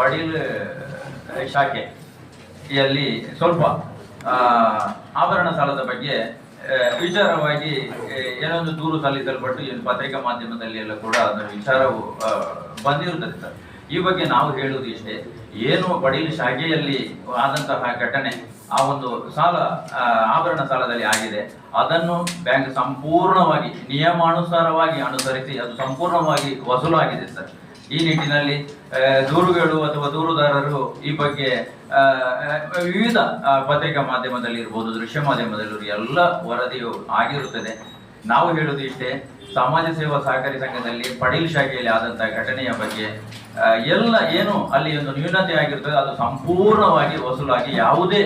ಪಡೀಲ್ ಶಾಖೆಯಲ್ಲಿ ಸ್ವಲ್ಪ ಆಭರಣ ಸಾಲದ ಬಗ್ಗೆ ವಿಚಾರವಾಗಿ ಏನೊಂದು ದೂರು ಸಲ್ಲಿಸಲ್ಪಟ್ಟು ಏನು ಪತ್ರಿಕಾ ಮಾಧ್ಯಮದಲ್ಲಿ ಎಲ್ಲ ಕೂಡ ಅದರ ವಿಚಾರವು ಬಂದಿರುತ್ತದೆ ಸರ್. ಈ ಬಗ್ಗೆ ನಾವು ಹೇಳುವುದು ಇಷ್ಟೇ, ಏನು ಪಡೀಲ್ ಶಾಖೆಯಲ್ಲಿ ಆದಂತಹ ಘಟನೆ, ಆ ಒಂದು ಸಾಲ ಆಭರಣ ಸಾಲದಲ್ಲಿ ಆಗಿದೆ, ಅದನ್ನು ಬ್ಯಾಂಕ್ ಸಂಪೂರ್ಣವಾಗಿ ನಿಯಮಾನುಸಾರವಾಗಿ ಅನುಸರಿಸಿ ಅದು ಸಂಪೂರ್ಣವಾಗಿ ವಸೂಲಾಗಿದೆ ಸರ್. ಈ ನಿಟ್ಟಿನಲ್ಲಿ ದೂರುಗಳು ಅಥವಾ ದೂರುದಾರರು ಈ ಬಗ್ಗೆ ವಿವಿಧ ಪತ್ರಿಕಾ ಮಾಧ್ಯಮದಲ್ಲಿ ಇರ್ಬೋದು, ದೃಶ್ಯ ಮಾಧ್ಯಮದಲ್ಲಿ ಎಲ್ಲ ವರದಿಯು ಆಗಿರುತ್ತದೆ. ನಾವು ಹೇಳುವುದು ಇಷ್ಟೇ, ಸಮಾಜ ಸೇವಾ ಸಹಕಾರಿ ಸಂಘದಲ್ಲಿ ಪಡೀಲ್ ಶಾಖೆಯಲ್ಲಿ ಆದಂತಹ ಘಟನೆಯ ಬಗ್ಗೆ ಎಲ್ಲ ಏನು ಅಲ್ಲಿ ಒಂದು ನ್ಯೂನತೆ ಆಗಿರ್ತದೆ, ಅದು ಸಂಪೂರ್ಣವಾಗಿ ವಸೂಲಾಗಿ ಯಾವುದೇ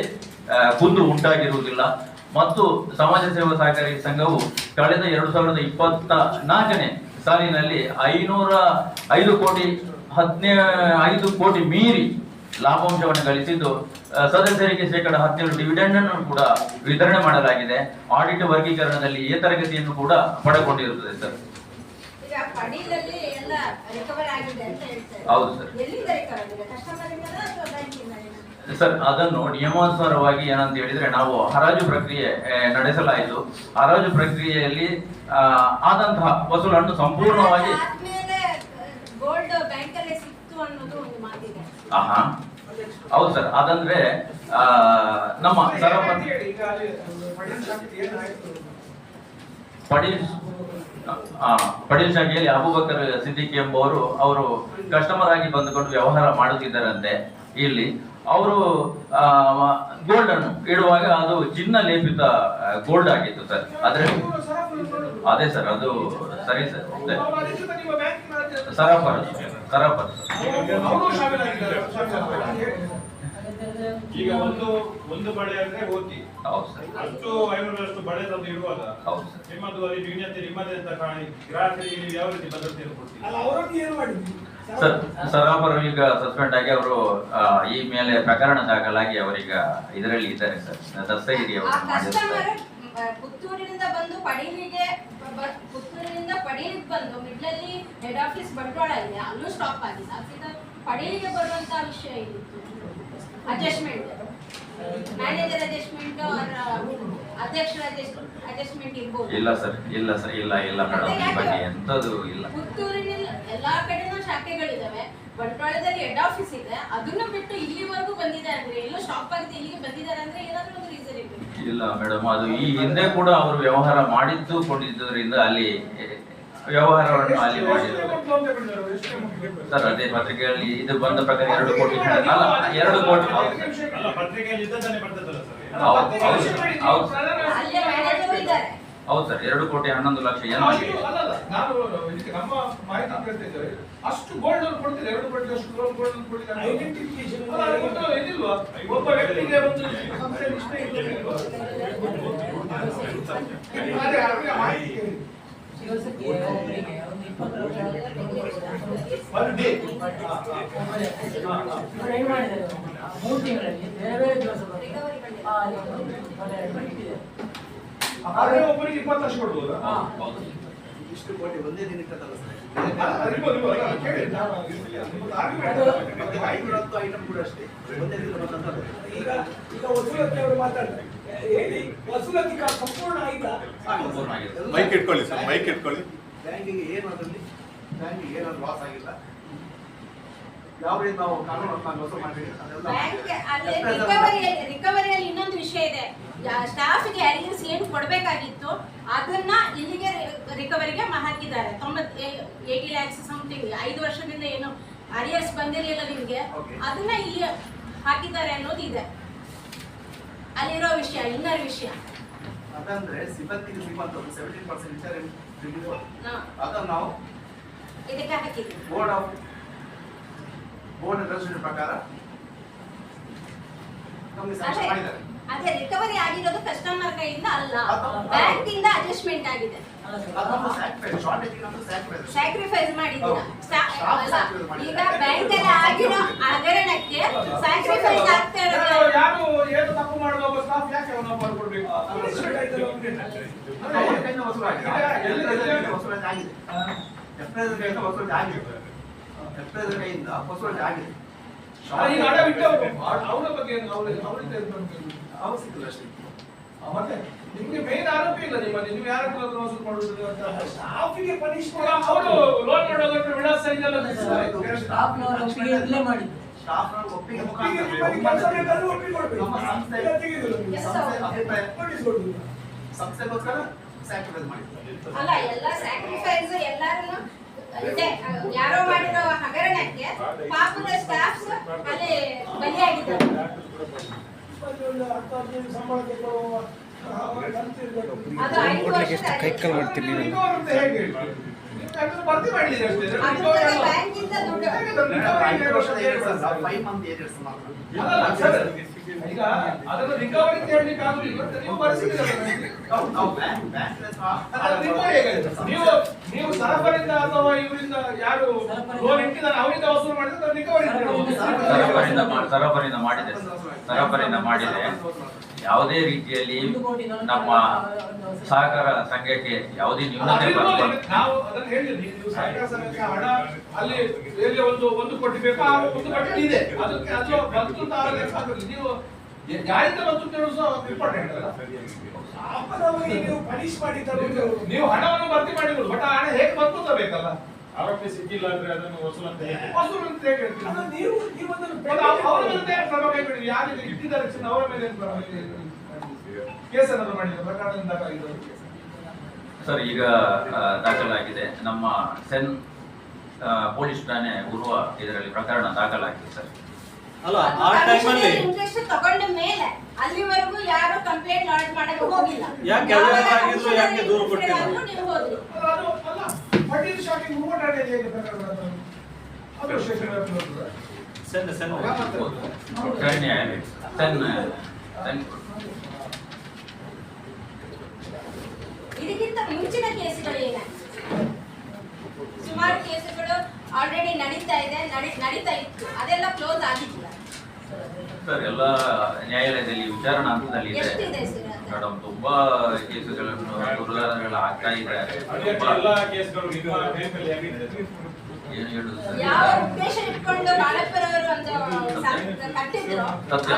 ಕುಂದು ಉಂಟಾಗಿರುವುದಿಲ್ಲ. ಮತ್ತು ಸಮಾಜ ಸೇವಾ ಸಹಕಾರಿ ಸಂಘವು ಕಳೆದ ಎರಡು ಸಾವಿರದ ಇಪ್ಪತ್ತ ನಾಲ್ಕನೇ ಸಾಲಿನಲ್ಲಿ ಐನೂರ ಐದು ಕೋಟಿ ಹದಿನೇ ಐದು ಕೋಟಿ ಮೀರಿ ಲಾಭಾಂಶವನ್ನು ಗಳಿಸಿದ್ದು ಸದಸ್ಯರಿಗೆ ಶೇಕಡ ಹದಿನೇಳು ಡಿವಿಡೆಂಡ್ ಅನ್ನು ಕೂಡ ವಿತರಣೆ ಮಾಡಲಾಗಿದೆ. ಆಡಿಟ್ ವರ್ಗೀಕರಣದಲ್ಲಿ ಈ ತರಗತಿಯನ್ನು ಕೂಡ ಪಡೆಕೊಂಡಿರುತ್ತದೆ ಸರ್ ಹೌದು ಸರ್. ಸರ್ ಅದನ್ನು ನಿಯಮಾನುಸಾರವಾಗಿ ಏನಂತ ಹೇಳಿದ್ರೆ ನಾವು ಹರಾಜು ಪ್ರಕ್ರಿಯೆ ನಡೆಸಲಾಯಿತು. ಹರಾಜು ಪ್ರಕ್ರಿಯೆಯಲ್ಲಿ ಆದಂತಹ ವಸೂಲನ್ನು ಸಂಪೂರ್ಣವಾಗಿ ಗೋಲ್ಡ್ ಬ್ಯಾಂಕ್ ಸಿಕ್ತು ಅನ್ನೋದು ಒಂದು ಮಾತಿದೆ. ಆಹಾ. ಹೌದು ಸರ್ ಅದಂದ್ರೆ ಆ, ನಮ್ಮ ಸರಪತಿ ಪಡೀಲ್ ಶಾಖೆಯಲ್ಲಿ ಅಬುಬಕರ್ ಸಿದ್ದಿಕಿ ಎಂಬುವರು ಅವರು ಕಸ್ಟಮರ್ ಆಗಿ ಬಂದುಕೊಂಡು ವ್ಯವಹಾರ ಮಾಡುತ್ತಿದ್ದಾರಂತೆ. ಇಲ್ಲಿ ಅವರು ಗೋಲ್ಡ್ ಅನ್ನು ಇಡುವಾಗ ಅದು ಚಿನ್ನ ಲೇಪಿತ ಗೋಲ್ಡ್ ಆಗಿತ್ತು ಸರ್. ಆದ್ರೆ. ಅದೇ ಸರ್ ಅದು ಸರಿ ಸರ್ ಸರಾಪರ ಸರಾಪರ. ಈಗ ಒಂದು ಒಂದು ಬಳೆ ಅಂದ್ರೆ ಹೋಗಿ ಹೌದು ಸರ್. ಅಷ್ಟು ಐನೂರಷ್ಟು ಬಳೆ ತಂದು ಇರುವಾಗ ಹೌದು ಸರ್. ನಿಮ್ಮದು ಅಲ್ಲಿ ನ್ಯೂನ್ಯತೆ ನಿಮ್ಮದೇ ಅಂತ ಕಾಣಿ ಗ್ರಾಹಕರಿಗೆ ನೀವು ಯಾವ ರೀತಿ ಭದ್ರತೆಯನ್ನು ಅವರೊಟ್ಟಿಗೆ ಏನು ಸರ್ ಸರಾಫರು ಈಗ ಸಸ್ಪೆಂಡ್ ಆಗಿ ಅವರು ಈ ಮೇಲೆ ಪ್ರಕರಣ ದಾಖಲಾಗಿ ಅವರೀಗ ಇದರಲ್ಲಿ ಇದ್ದಾರೆ ಸರ್. ದಸ್ತಗಿರಿ ಅವರು ಪುತ್ತೂರಿನಿಂದ ಬಂದು ಪಡೀಲಿಗೆ ಪುತ್ತೂರಿನಿಂದ ಪಡೀಲಿಗೆ ಬಂದು ಮಿಡ್ಲಲ್ಲಿ ಹೆಡ್ ಆಫೀಸ್ ಬಂಟ್ವಾಳ ಇದೆ. ಅಲ್ಲೂ ಸ್ಟಾಪ್ ಆಗಿಲ್ಲ. ಸೀದಾ ಪಡೀಲಿಗೆ ಬರುವಂತ ವಿಷಯ ಇತ್ತು ಅಡ್ಜಸ್ಟ್ಮೆಂಟ್ ಮ್ಯಾನೇಜರ್ ಅಡ್ಜಸ್ಟ್ಮೆಂಟ್ ಅಧ್ಯಕ್ಷರ ಅಡ್ಜಸ್ಟ್ಮೆಂಟ್ ಇರ್ಬೋದು. ಇಲ್ಲ ಸರ್ ಇಲ್ಲ ಸರ್ ಇಲ್ಲ ಇಲ್ಲ ಮೇಡಮ್ ಈ ಬಗ್ಗೆ ಎಂಥದ್ದು ಇಲ್ಲ. ಪುತ್ತೂರಿನಲ್ಲಿ ಎಲ್ಲಾ ಕಡೆನೂ ಶಾಖೆಗಳಿದಾವೆ. ಬಂಟ್ವಾಳದಲ್ಲಿ ಹೆಡ್ ಆಫೀಸ್ ಇದೆ. ಅದನ್ನು ಬಿಟ್ಟು ಇಲ್ಲಿವರೆಗೂ ಬಂದಿದ್ದಾರೆ ಅಂದ್ರೆ ಎಲ್ಲೋ ಶಾಪ್ ಆಗಿದೆ ಇಲ್ಲಿಗೆ ಬಂದಿದ್ದಾರೆ ಅಂದ್ರೆ ಏನಾದ್ರೂ ಒಂದು ರೀಸನ್ ಇದೆ ಇಲ್ಲ ಮೇಡಮ್ ಅದು ಈ ಹಿಂದೆ ಕೂಡ ಅವರು ವ್ಯವಹಾರ ಮಾಡಿದ್ದು ಕೊಂಡಿದ್ದರಿಂದ ಅಲ್ಲಿ ವ್ಯವಹಾರವನ್ನು ಅಲ್ಲಿ ಮಾಡಿದ್ರು. ಸರ್ ಅದೇ ಪತ್ರಿಕೆಯಲ್ಲಿ ಇದು ಬಂದ ಪ್ರಕಾರ ಎರಡು ಕೋಟಿ ಅಲ್ಲ ಎರಡು ಕೋಟಿ ಹೌದು. ಸರ್. ಅಲ್ಲ ಪತ್ರಿಕೆಯಲ್ಲಿ ಇದ್ದದ್ದನ್ನೇ ಬರ್ತದಲ್ಲ ಸರ್ ಹೌದು ಹೌದು. ಸರ್. ಅಲ್ಲೇ ಮ್ಯಾನೇಜರ್ ಇದ್ದಾರೆ. ಹೌದು ಸರ್ ಎರಡು ಕೋಟಿ ಹನ್ನೊಂದು ಲಕ್ಷ ಏನೋ ಆಗಿದೆ. ನಾನು ಇದಕ್ಕೆ ನಮ್ಮ ಮಾಹಿತಿ ಕೇಳ್ತಾ ಇದ್ದೇವೆ. ಅಷ್ಟು ಗೋಲ್ಡ್ ಎರಡು ಕೋಟಿ ಅಷ್ಟು ಗೋಲ್ಡ್ ಒಂದು ಒಬ್ಬ ವ್ಯಕ್ತಿಗೆ ಒಂದು ಸಂಸ್ಥೆ ಇಷ್ಟೇ ಇರ್ಲಿಲ್ವಾ? ಮಾಹಿತಿ ಕೇಳಿ. ಒಂದು ಡೇ ಮೂರು ತಿಂಗಳಲ್ಲಿ ಬೇರೆ ಬೇರೆ ದಿವಸ ಬಂದು ಆ, ಮನೆ ಮನೆಗಿದೆ. ಆದ್ರೆ ಒಬ್ಬರಿಗೆ ಇಪ್ಪತ್ತು ಲಕ್ಷ ಕೊಡ್ಬೋದಾ ಹಾ. ಇಷ್ಟು ಕೋಟಿ ಒಂದೇ ದಿನಕ್ಕೆ ಐಟಮ್ ಕೂಡ ಅಷ್ಟೇ. ಒಂದೇ ದಿನ ಈಗ ಈಗ ವಸೂಲತಿ ಅವರು ಮಾತಾಡ್ತಾರೆ. ಹೇಳಿ ವಸೂಲಾತಿ ಕಾ- ಸಂಪೂರ್ಣ ಆಯ್ತಾ. ಮೈಕ್ ಇಟ್ಕೊಳ್ಳಿ ಸರ್ ಮೈಕ್ ಇಟ್ಕೊಳ್ಳಿ ಬ್ಯಾಂಕಿಗೆ ಏನು ಅದರಲ್ಲಿ ಬ್ಯಾಂಕಿಗೆ ಏನಾದ್ರು ಲಾಸ್ ಆಗಿಲ್ಲ. ಯಾವ ರೀತಿ ನಾವು ಕಾನೂನು ನಾವು ವಸೂಲು ಮಾಡಿದ್ರೆ ಅದೆಲ್ಲ ಬ್ಯಾಂಕ್ ಅಲ್ಲಿ ರಿಕವರಿಯಲ್ಲಿ ಇನ್ನೊಂದು ವಿಷಯ ಇದೆ. ಸ್ಟಾಫ್ಗೆ ಅರಿಯರ್ಸ್ ಏನು ಕೊಡಬೇಕಾಗಿತ್ತು ಅದನ್ನ ಇಲ್ಲಿಗೆ ರಿಕವರಿಗೆ ಹಾಕಿದ್ದಾರೆ. ತೊಂಬತ್ ಏಯ್ಟಿ ಲ್ಯಾಕ್ಸ್ ಸಮಥಿಂಗ್ ಐದು ವರ್ಷದಿಂದ ಏನು ಅರಿಯರ್ಸ್ ಬಂದಿರಲಿಲ್ಲ ನಿಮಗೆ ಅದನ್ನ ಇಲ್ಲಿ ಹಾಕಿದ್ದಾರೆ ಅನ್ನೋದು ಇದೆ. ಅಲ್ಲಿರೋ ವಿಷಯ ಇನ್ನರ್ ವಿಷಯ. ಅದಂದ್ರೆ ಸಿಬ್ಬಂದಿಗೆ ಸಿಗುವಂತ ಸೆವೆಂಟೀನ್ ಪರ್ಸೆಂಟ್ ಹಾ, ಅದನ್ನು ನಾವು ಇದಕ್ಕೆ ಹಾಕಿದ್ವಿ ಬೋರ್ಡ್ ಆಫ್ ಬೋರ್ಡ್ ರೆಸಲ್ಯೂಷನ್ ಪ್ರಕಾರ ನಮಗೆ ಸ್ಯಾಂಕ್ಷನ್ ಅದೇ ಮಾಡಿದ್ದಾರೆ. ಅದೇ ರಿಕವರಿ ಆಗಿರೋದು ಕಸ್ಟಮರ್ ಕೈಯಿಂದ ಅಲ್ಲ ಬ್ಯಾಂಕ್ ಇಂದ ಅಡ್ಜಸ್ಟ್ಮೆಂಟ್ ಆಗಿದೆ. ಸ್ಯಾಕ್ರಿಫೈಸ್ ಮಾಡಿದ್ದೀರಾ. ಈಗ ಬ್ಯಾಂಕ್ ಅಲ್ಲಿ ಆಗಿರೋ ಹಗರಣಕ್ಕೆ ಸ್ಯಾಕ್ರಿಫೈಸ್ ಆಗ್ತಾ ಯಾರು ಇರೋದು ಯಾರು ಏನು ತಪ್ಪು ಮಾಡುವ ಒಬ್ಬ ಸ್ಟಾಫ್ ಯಾಕೆ ಅವನ ಕೊಡ್ಬೇಕು ಅವ್ರ ಕೈಯಿಂದ ವಸೂಲಾಗಿದೆ. ವಸೂಲಾತಿ ಆಗಿದೆ. ಎಫ್ರೈಸರ್ ಕೈಯಿಂದ ವಸೂಲಾತಿ ಆಗಿದೆ. ಎಫ್ರೈಸರ್ ಕೈಯಿಂದ ವಸೂಲಾತಿ ಆಗಿದೆ. ಅವರ ಬಗ್ಗೆ ಅವ್ರ? ಸಿಕ್ಕಿಲ್ಲ ಅಷ್ಟೇ. ಮತ್ತೆ ನಿಮ್ಗೆ ಮೇನ್ ಆರೋಪ ಇಲ್ಲ ನಿಮ್ಮಲ್ಲಿ ನೀವು ಯಾರ ವಸೂಲು ಮಾಡುವುದು ಅಂತ? ಸ್ಟಾಫಿಗೆ ಅವರು ಲೋನ್ ಮಾಡೋದ್ರ ವಿಳಾಸ ಇದೆಲ್ಲ ಮಾಡಿದ್ದು ಸ್ಟಾಫ್ನ ಸಂಸ್ಥೆಗೋಸ್ಕರ ಸ್ಯಾಕ್ರಿಫೈಸ್ ಅಲ್ಲ ಎಲ್ಲ ಸ್ಯಾಕ್ರಿಫೈಸ್ ಎಲ್ಲಾರನ್ನು ಯಾರೋ ಮಾಡಿರೋ ಹಗರಣಕ್ಕೆ ಪಾಪದ ಸ್ಟಾಫ್ಸ್ ಅಲ್ಲಿ ಬಲಿಯಾಗಿದ್ದಾರೆ. ಅದು ಐದು ವರ್ಷ ಕೈಕಲ್ ಮಾಡ್ತೀನಿ ಹೇಗೆ ಇಂದ ದುಡ್ಡು. ಈಗ ಅದನ್ನು ರಿಕವರಿ ಅಂತ ಹೇಳಲಿಕ್ಕೆ ಆಗುದಿಲ್ಲ ನೀವು ನಾವು ನಾವು ಅಥವಾ ಇವರಿಂದ ಯಾರು ಲೋನ್ ಇಟ್ಟಿದ್ದಾರೆ ಅವರಿಂದ ವಸೂಲು ಮಾಡಿದ್ರೆ ರಿಕವರಿ. ಸರಬರಿಂದ ಮಾಡಿದೆ. ಸರಬರಿಂದ ಮಾಡಿದೆ. ಯಾವುದೇ ರೀತಿಯಲ್ಲಿ ನಮ್ಮ ಸಹಕಾರ ಸಂಘಕ್ಕೆ ಯಾವುದೇ ನ್ಯೂನತೆ ಅದಿರ್ಬೋದು. ನಾವು ಅದನ್ನ ಹೇಳಿದ್ವಿ. ನೀವು ಸಹಕಾರ ಸಂಘಕ್ಕೆ ಹಣ ಅಲ್ಲಿ ಒಂದು ಒಂದು ಕೋಟಿ ಬೇಕು? ಆ ಒಂದು ಕೋಟಿ ಇದೆ. ಅದಕ್ಕೆ ಅದು ಬಂತು ನೀವು ಇಂಪಾರ್ಟೆಂಟ್ ಅಲ್ಲ ನೀವು ಪನಿಷ್ ಹಣವನ್ನು ಭರ್ತಿ ಮಾಡಿದ್ರು ಬಟ್ ಆ ಹಣ ಹೇಗೆ ಬಂತು ಅಂತ ಬೇಕಲ್ಲ. ಆರೋಪಿ ಸಿಕ್ಕಿಲ್ಲ ಅಂದ್ರೆ ಅದನ್ನು ವಸೂಲು ಅಂತ ಹೇಗೆ ವಸೂಲು ಅಂತ ಹೇಗೆ ನೀವು ನೀವು ಅದನ್ನು ಮತ್ತೆ ಅವ್- ಅವರ ಮೇಲೆ ಕ್ರಮ ಕೈಗೊಂಡ್ರಿ ಯಾರು ಇದು ಇಟ್ಟಿದ್ದಾರೆ ಚಿನ್ನ ಅವರ ಮೇಲೆ ಏನು ಕ್ರಮ ಕೈಗೊಂಡ್ರಿ? ಕೇಸ್ ಏನಾದ್ರು ಮಾಡಿದ್ರು ಸರ್ ಈಗ ದಾಖಲಾಗಿದೆ. ನಮ್ಮ ಸೆನ್ ಪೊಲೀಸ್ ಠಾಣೆ ಉರುವ ಇದರಲ್ಲಿ ಪ್ರಕರಣ ದಾಖಲಾಗಿದೆ ಸರ್. ಅಲ್ಲ ಆ ಟೈಮಲ್ಲಿ ಇಂಟ್ರೆಸ್ಟ್ ತಗೊಂಡ ಮೇಲೆ ಅಲ್ಲಿವರೆಗೂ ಯಾರು ಕಂಪ್ಲೇಂಟ್ ಮಾಡಕ್ಕೆ ಹೋಗಿಲ್ಲ. ಯಾಕೆ ಆಗಿದ್ರು ಯಾಕೆ ದೂರು ಕೊಟ್ಟಿಲ್ಲ? ನೀವು ಹೋದ್ರಿ. ಶಾಕಿಂಗ್ ಪ್ರಕರಣ ಅದು? ಇದಕ್ಕಿಂತ ಮುಂಚಿನ ಕೇಸುಗಳು ಏನಾಗಿದೆ ಸುಮಾರು ಕೇಸುಗಳು ಆಲ್ರೆಡಿ ನಡೀತಾ ಇದೆ ನಡಿ- ನಡೀತಾ ಇತ್ತು. ಅದೆಲ್ಲ ಕ್ಲೋಸ್ ಆಗಿಲ್ಲ ಸರ್ ಎಲ್ಲ ನ್ಯಾಯಾಲಯದಲ್ಲಿ ವಿಚಾರಣಾ ಹಂತದಲ್ಲಿ ಇದೆ? ಮೇಡಮ್ ತುಂಬಾ ಕೇಸುಗಳನ್ನು ದುರ್ಧಾರಣೆಗಳು ಆಗ್ತಾ ಇದೆ ಅದೇ ತುಂಬಾ ಎಲ್ಲ ಕೇಸ್ಗಳು ನಿಮ್ಮ ಏನು ಹೇಳುದು ಸರ್? ಯಾವ ಉದ್ದೇಶ ಇಟ್ಕೊಂಡು ಬಾಳಪ್ಪರವರು ಒಂದು ಸ- ಕಟ್ಟಿದ್ರು? ಸತ್ಯ.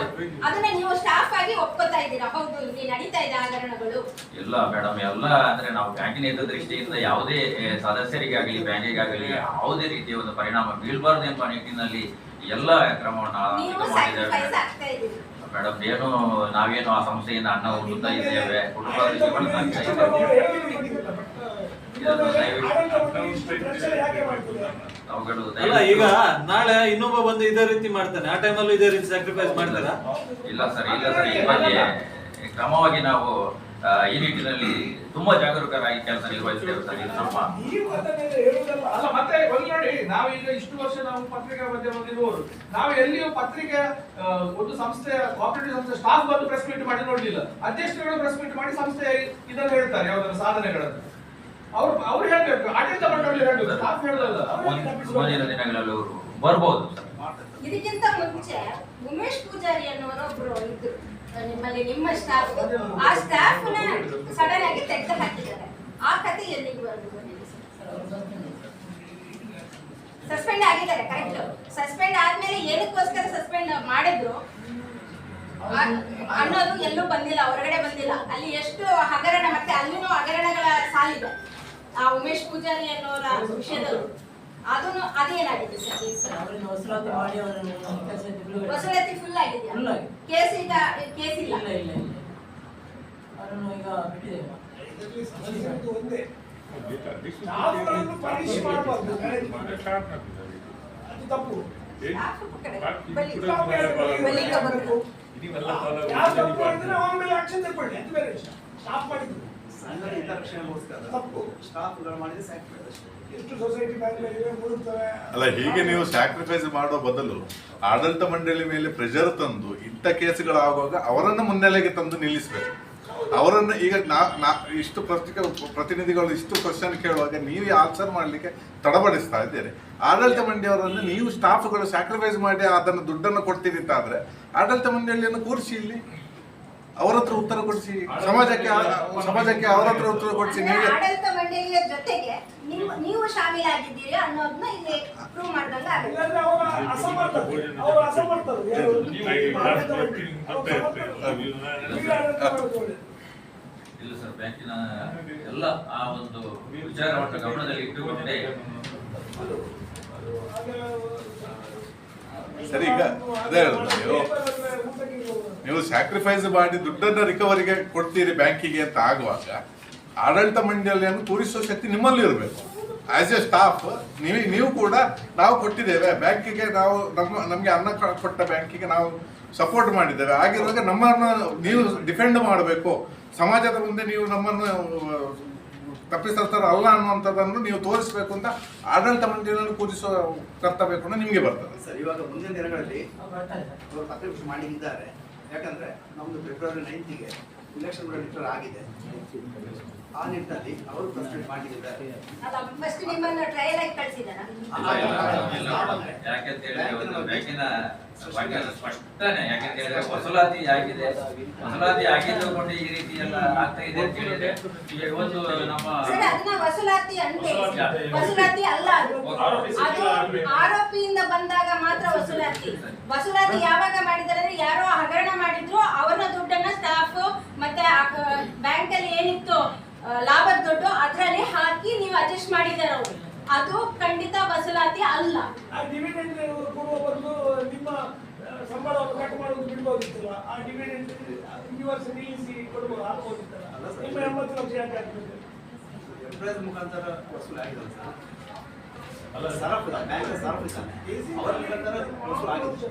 ಅದನ್ನ ನೀವು ಸ್ಟಾಫ್ ಆಗಿ ಒಪ್ಕೋತಾ ಇದ್ದೀರಾ? ಹೌದು ಇಲ್ಲಿ ನಡೀತಾ ಇದೆ ಹಗರಣಗಳು ಇಲ್ಲ ಮೇಡಮ್ ಎಲ್ಲ ಅಂದ್ರೆ ನಾವು ಬ್ಯಾಂಕಿನ ಹಿತ ದೃಷ್ಟಿಯಿಂದ ಯಾವುದೇ ಸದಸ್ಯರಿಗಾಗಲಿ ಬ್ಯಾಂಕಿಗಾಗಲಿ ಯಾವುದೇ ರೀತಿಯ ಒಂದು ಪರಿಣಾಮ ಬೀಳಬಾರ್ದು ಎಂಬ ನಿಟ್ಟಿನಲ್ಲಿ ಎಲ್ಲ ಕ್ರಮವನ್ನು ಮಾಡಿದ್ದೇವೆ ಮೇಡಮ್ ಏನು ನಾವೇನು ಆ ಸಂಸ್ಥೆಯಿಂದ ಅನ್ನ ಹುಡುಕ್ತಾ ಇದ್ದೇವೆ ಕುಟುಂಬ ಈಗ ನಾಳೆ ಇನ್ನೊಬ್ಬ ಬಂದು ಇದೇ ರೀತಿ ಮಾಡ್ತಾನೆ ಆ ಟೈಮಲ್ಲೂ ಇದೇ ರೀತಿ ಸ್ಯಾಕ್ರಿಫೈಸ್ ಮಾಡ್ತಾರ ಇಲ್ಲ ಸರ್ ಇಲ್ಲ ಸರ್ ಈ ಬಗ್ಗೆ ಕ್ರಮವಾಗಿ ನಾವು ಈ ನಿಟ್ಟಿನಲ್ಲಿ ತುಂಬಾ ಜಾಗರೂಕರಾಗಿ ಕೆಲಸ ನಿರ್ವಹಿಸ್ತೇವೆ ಸರ್ ಇದು ನಮ್ಮ. ಅಲ್ಲ ಮತ್ತೆ ಒಂದು ನೋಡಿ ನಾವು ಈಗ ಇಷ್ಟು ವರ್ಷ ನಾವು ಪತ್ರಿಕಾ ಮಾಧ್ಯಮದಲ್ಲಿರುವವರು ನಾವು ಎಲ್ಲಿಯೂ ಪತ್ರಿಕೆ ಒಂದು ಸಂಸ್ಥೆ ಕೋಆಪರೇಟಿವ್ ಸಂಸ್ಥೆ ಸ್ಟಾಫ್ ಬಂದು ಪ್ರೆಸ್ ಮೀಟ್ ಮಾಡಿ ನೋಡಲಿಲ್ಲ. ಅಧ್ಯಕ್ಷರುಗಳು ಪ್ರೆಸ್ ಮೀಟ್ ಮಾಡಿ ಸಂಸ್ಥೆ ಇದನ್ನು ಹೇಳ್ತಾರೆ ಯಾವ್ದಾದ್ರು ಸಾಧನೆಗಳನ್ನು. ಅವ್ರು ಅವ್ರು ಹೇಳ್ಬೇಕು ಆಡಳಿತ ಮಂಡಳಿ ಹೇಳ್ಬೇಕು ಸ್ಟಾಫ್ ಹೇಳೋದಲ್ಲ ಮುಂದಿನ ಮುಂದಿನ ದಿನಗಳಲ್ಲಿ ಅವರು ಬರ್ಬೋದು ಮಾಡ್ತಾರೆ ಇದಕ್ಕಿಂತ ಮುಂಚೆ ಉಮೇಶ್ ಪೂಜಾರಿ ಅನ್ನೋರು ಒಬ್ರು ಇದ್ರು. ನಿಮ್ಮಲ್ಲಿ ನಿಮ್ಮ ಸ್ಟಾಫ್ ಆ ಸ್ಟಾಫ್ ಸಡನ್ ಆಗಿ ತೆಗೆದು ಹಾಕಿದ್ದಾರೆ. ಆ ಕತೆ ಎಲ್ಲಿಗೆ ಬರಬೇಕು ಸಸ್ಪೆಂಡ್ ಆಗಿದ್ದಾರೆ ಕರೆಕ್ಟ್ ಸಸ್ಪೆಂಡ್ ಆದ್ಮೇಲೆ ಏನಕ್ಕೋಸ್ಕರ ಸಸ್ಪೆಂಡ್ ಮಾಡಿದ್ರು? ಅನ್ನೋದು ಎಲ್ಲೂ ಬಂದಿಲ್ಲ ಹೊರಗಡೆ ಬಂದಿಲ್ಲ. ಅಲ್ಲಿ ಎಷ್ಟು ಹಗರಣ ಮತ್ತೆ ಅಲ್ಲಿನೂ ಹಗರಣಗಳ ಸಾಲಿದೆ. ಆ ಉಮೇಶ್ ಪೂಜಾರಿ ಅನ್ನೋರ ವಿಷಯದಲ್ಲೂ. ಅದನ್ನು ಅದೇನಾಗಿದೆ ಸರ್? ವಸೂಲಾತಿ ಫುಲ್ ಆಗಿದೆ. ಕೇಸ್ ಈಗ ಕೇಸ್ ಇಲ್ಲ. ಇಲ್ಲ ಇಲ್ಲ ಇಲ್ಲ. ಅವರನ್ನು ಈಗ ಬಿಟ್ಟಿದ್ದೇವೆ. ಒಂದೇ ಅದು ತಪ್ಪು. ಸ್ಟಾಪ್ ಮಾಡಿದ್ರೆ ತಪ್ಪು. ಮಾಡಿದ್ರೆ ಅಷ್ಟೇ. ಅಲ್ಲ, ಹೀಗೆ ನೀವು ಸ್ಯಾಕ್ರಿಫೈಸ್ ಮಾಡೋ ಬದಲು ಆಡಳಿತ ಮಂಡಳಿ ಮೇಲೆ ಪ್ರೆಷರ್ ತಂದು ಇಂಥ ಕೇಸ್ಗಳಾಗುವಾಗ ಅವರನ್ನು ಮುನ್ನೆಲೆಗೆ ತಂದು ನಿಲ್ಲಿಸಬೇಕು. ಅವರನ್ನು ಈಗ ನಾ ನಾ, ಇಷ್ಟು ಪ್ರತಿಕ, ಪ್ರತಿನಿಧಿಗಳು ಇಷ್ಟು ಕ್ವಶನ್ ಕೇಳುವಾಗ ನೀವು ಆನ್ಸರ್ ಮಾಡಲಿಕ್ಕೆ ತಡಬಡಿಸ್ತಾ ಇದ್ದೀರಿ. ಆಡಳಿತ ಮಂಡಳಿಯವರನ್ನು ನೀವು ಸ್ಟಾಫ್ಗಳು ಸ್ಯಾಕ್ರಿಫೈಸ್ ಮಾಡಿ ಅದನ್ನು ದುಡ್ಡನ್ನು ಕೊಡ್ತೀರಿ ಅಂತ ಆದರೆ, ಆಡಳಿತ ಮಂಡಳಿಯನ್ನು ಕೂರಿಸಿ ಇಲ್ಲಿ. ಅವರ ಹತ್ರ ಉತ್ತರ ಕೊಡಿಸಿ ಸಮಾಜಕ್ಕೆ ಸಮಾಜಕ್ಕೆ ಅವರ ಹತ್ರ ಉತ್ತರ ಕೊಡಿಸಿ ನೀವು. ಆಡಳಿತ ಮಂಡಳಿಯ ಜೊತೆಗೆ ನೀವು ನೀವು ಶಾಮೀಲಾಗಿದ್ದೀರಿ ಅನ್ನೋದನ್ನ ಇಲ್ಲಿ ಪ್ರೂವ್ ಮಾಡಿದಂಗ ಆಗುತ್ತೆ. ಅವರ ಅಸಮರ್ಥತೆ ಅವರ ಅಸಮರ್ಥರು. ಇಲ್ಲ ಸರ್ ಬ್ಯಾಂಕಿನ ಎಲ್ಲ ಆ ಒಂದು ವಿಚಾರವನ್ನು ಗಮನದಲ್ಲಿ ಇಟ್ಟುಕೊಂಡೆ ಸರಿ, ಈಗ ಅದೇ ಹೇಳುದು ನೀವು. ಸ್ಯಾಕ್ರಿಫೈಸ್ ಮಾಡಿ ದುಡ್ಡನ್ನ ರಿಕವರಿಗೆ ಕೊಡ್ತೀರಿ ಬ್ಯಾಂಕಿಗೆ ಅಂತ ಆಗುವಾಗ, ಆಡಳಿತ ಮಂಡಳಿಯನ್ನು ತೋರಿಸುವ ಶಕ್ತಿ ನಿಮ್ಮಲ್ಲಿ ಇರಬೇಕು. ಆಸ್ ಎ ಸ್ಟಾಫ್ ನೀವು ನೀವು ಕೂಡ ನಾವು ಕೊಟ್ಟಿದ್ದೇವೆ. ಬ್ಯಾಂಕಿಗೆ ನಾವು, ನಮ್ಮ, ನಮಗೆ ಅನ್ನ ಕೊಟ್ಟ ಬ್ಯಾಂಕಿಗೆ ನಾವು ಸಪೋರ್ಟ್ ಮಾಡಿದ್ದೇವೆ. ಆಗಿರುವಾಗ ನಮ್ಮನ್ನು ನೀವು ಡಿಫೆಂಡ್ ಮಾಡಬೇಕು. ಸಮಾಜದ ಮುಂದೆ ನೀವು ನಮ್ಮನ್ನು ತಪ್ಪಿಸ್ತಾರ ಅಲ್ಲ ಅನ್ನುವಂಥದ್ದನ್ನು ನೀವು ತೋರಿಸಬೇಕು ಅಂತ ಆಡಳಿತ ಮಂಡಳಿಯನ್ನು ಕೂರಿಸುವ ಕರ್ತವ್ಯ ಕೂಡ ನಿಮಗೆ ಬರ್ತದೆ. ಸರ್, ಇವಾಗ ಮುಂದಿನ ದಿನಗಳಲ್ಲಿ ಮಾಡಿದ್ದಾರೆ. ಯಾಕಂದ್ರೆ ನಮ್ದು ಫೆಬ್ರವರಿ ನೈನ್ತಿಗೆ ಇಲೆಕ್ಷನ್ ರಿಟರ್ ಆಗಿದೆ ಆ ನಿಟ್ಟಿನಲ್ಲಿ ಅವರು ಪ್ರೆಸಿಡೆಂಟ್ ಮಾಡಿದ್ದಾರೆ ಸ್ಪಷ್ಟನೆ ಯಾಕೆಂತ ಹೇಳಿದ್ರೆ ವಸೂಲಾತಿ ಆಗಿದೆ ವಸೂಲಾತಿ ಆಗಿದ್ದುಕೊಂಡು ಈ ರೀತಿ ಎಲ್ಲ ಆಗ್ತಾ ಇದೆ ಅಂತ ಹೇಳಿದ್ರೆ ಈಗ ಒಂದು ನಮ್ಮ ಅದನ್ನ ವಸೂಲಾತಿ ವಸೂಲಾತಿ ಅಲ್ಲ ಆರೋಪಿಯಿಂದ ಬಂದಾಗ ಮಾತ್ರ ವಸೂಲಾತಿ ವಸೂಲಾತಿ ಯಾವಾಗ ಯಾರೋ ಹಗರಣ ಮಾಡಿದ್ರು. ಅವರ ದುಡ್ಡನ್ನ ಸ್ಟಾಫ್ ಮತ್ತೆ ಬ್ಯಾಂಕ್ ಅಲ್ಲಿ ಏನಿತ್ತು ಲಾಭದ ದುಡ್ಡು ಅದ್ರಲ್ಲಿ ಹಾಕಿ ನೀವು ಅಡ್ಜಸ್ಟ್ ಮಾಡಿದಾರೆ ಅವರು. ಅದು ಖಂಡಿತ ವಸೂಲಾತಿ ಅಲ್ಲ. ಆ ಡಿವಿಡೆಂಡ್ ಕೊಡುವ ಬದಲು ನಿಮ್ಮ ಕಟ್ ಮಾಡೋದು ಬಿಡ್ಬೋದಿತ್ತಲ್ಲ? ಆ ಡಿವಿಡೆಂಡ್ ಈ ವರ್ಷ ನಿಲ್ಲಿಸಿ ಕೊಡ್ಬೋದು ಹಾಕ್ಬೋದಿತ್ತಲ್ಲ ಅಲ್ಲ ಸರ್. ನಿಮ್ಮ ಎಂಬತ್ತು ಲಕ್ಷ ಯಾಕೆ ಹಾಕ್ಬೇಕು ಎಂಪ್ಲಾಯ್ಸ್ ಮುಖಾಂತರ ವಸೂಲಿ ಆಗಿದೆ ಸರ್ ಅಲ್ಲ ಸರಫ್ ಬ್ಯಾಂಕ್ ಸರಫ್ ಇದ್ದಾನೆ ಅವರ ಮುಖಾಂತರ ವಸೂಲಿ ಆಗಿದೆ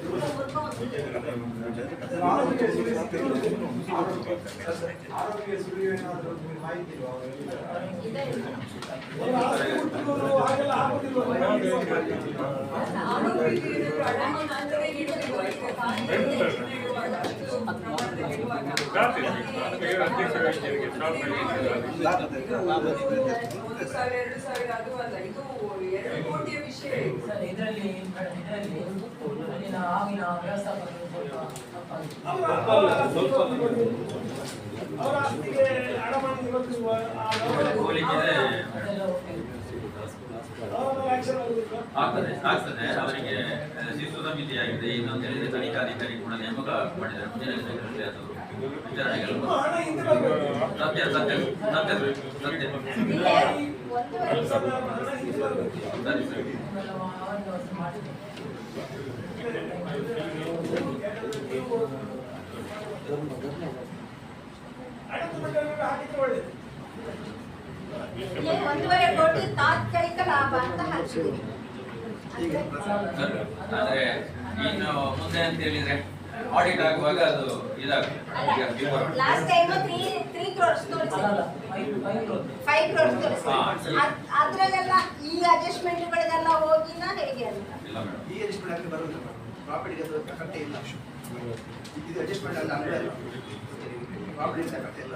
ಶಾರ್ಟೇಜ್ ಅಂದ್ರೆ ಮಾತ್ರ ನಾವು ಪ್ರೆಸಿಡೆಂಟ್ ಇಲ್ವಾ ಅವರಿಗೆ? ಇದೆ ಆಗೋದಿಲ್ಲ ಸರ್ ಇದರಲ್ಲಿ ಇದರಲ್ಲಿ ಆಗ್ತದೆ ಆಗ್ತದೆ ಅವರಿಗೆ ಶಿಸ್ತು ಸಮಿತಿ ಆಗಿದೆ ಇನ್ನೊಂದು ಹೇಳಿದ್ರೆ ತನಿಖಾಧಿಕಾರಿ ಕೂಡ ನೇಮಕ ಮಾಡಿದ್ದಾರೆ ಮುಂದಿನ ದಿನಗಳಲ್ಲಿ ಅದು ವಿಚಾರಣೆಗಳು ನಿಮ್ಮ ಹಣ ಹಿಂದೆ ಬರ್ಬೇಕು. ಸತ್ಯ ಸತ್ಯ ಸತ್ಯ ಸತ್ಯ ಇಲ್ಲೇ ಒಂದೂವರೆ ಕೆಲಸದ ಹಣ ಹಿಂದೆ ಬರ್ಬೇಕು. ಸರಿ ಸರಿ ಆಮೇಲೆ ಅವರಿಗೆ ವ್ಯವಸ್ಥೆ ಮಾಡಿದ್ರು. ಆಡಳಿತ ಮಂಡಳಿಗೆ ಹಾಕಿದ್ರೆ ಒಳ್ಳೇದು ಇಲ್ಲೇ ಒಂದೂವರೆ ಕೋಟಿ ತಾತ್ಕಾಲಿಕ ಲಾಭ ಅಂತ ಹಾಕಿದ್ದೀವಿ ಅಂದ್ರೆ ಸರ್, ಆದ್ರೆ ಇನ್ನು ಮುಂದೆ ಅಂತ ಹೇಳಿದ್ರೆ ಆಡಿಟ್ ಆಗುವಾಗ ಅದು ಇದಾಗುತ್ತೆ. ಲಾಸ್ಟ್ ಟೈಮ್ ಕ್ರೋರ್ಸ್ ತೋರಿಸಿದ್ರು ಕ್ರೋರ್ಸ್ ತೋರಿಸಿದ್ರು ಅದ್ರಲ್ಲೆಲ್ಲ ಈ ಅಡ್ಜಸ್ಟ್ಮೆಂಟ್ಗಳಿಗೆಲ್ಲ ಹೋಗಿನ ಹೇಗೆ ಅಂತ? ಇಲ್ಲ ಈ ಅಡ್ಜಸ್ಟ್ಮೆಂಟ್ ಬರೋದಿಲ್ಲ ಪ್ರಾಪರ್ಟಿಗೆ ಅದು ಕಟ್ಟೆ ಇಲ್ಲ. ಇದು ಅಡ್ಜಸ್ಟ್ಮೆಂಟ್ ಅಲ್ಲ ಅಂದ್ರೆ ಪ್ರಾಪರ್ಟಿ ಕಟ್ಟೆ ಇಲ್ಲ.